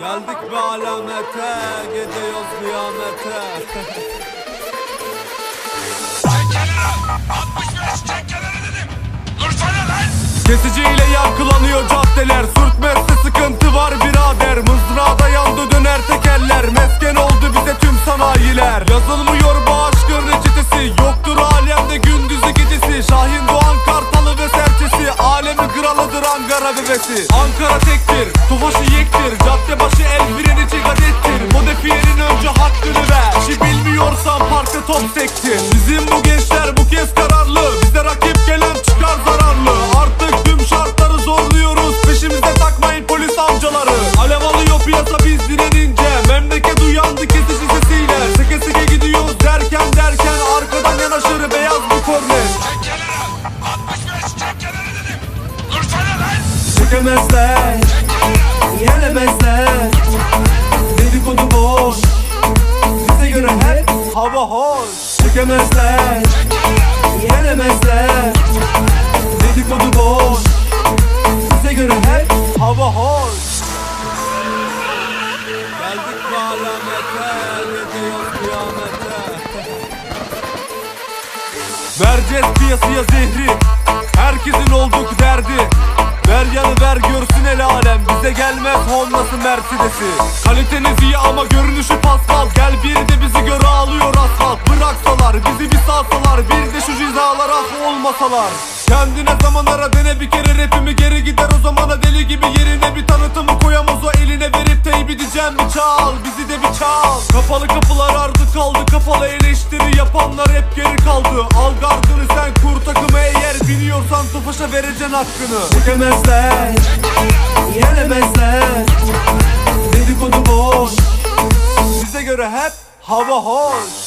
Geldik be alamete, gidiyoruz kıyamete. Kesiciyle yankılanıyor caddeler. Sürtmezse sıkıntı var birader. Mızrağda yandı döner tekerler Mesken Ankara bebesi. Ankara tektir, Çekemezler Yenemezler. Dedikodu boş Bize göre hep hava hoş Çekemezler Yenemezler. Dedikodu boş Bize göre hep hava hoş Geldik bu alamete Gidiyoruz kıyamete? Vereceğiz piyasaya zehri Herkesin olduk derdi Bize gelmez Honda'sı Mercedes'i. Kaliteniz iyi ama görünüşü paspal Gel bir de bizi göre ağlıyor asfalt. Bıraksalar bizi bir salsalar Bir de şu cizalar ah olmasalar. Kendine zaman ara dene bir kere rapimi geri gider. O zamana deli gibi yerine bir tanıtımı koyamaz o eline verip teyip edeceğim. Bir çal bizi de bir çal. Kapalı kapılar ardı kaldı kapalı eleştiri yapanlar hep geri Vereceksin hakkını. Çekemezler Yenemezler. Dedikodu boş. Bize göre hep hava hoş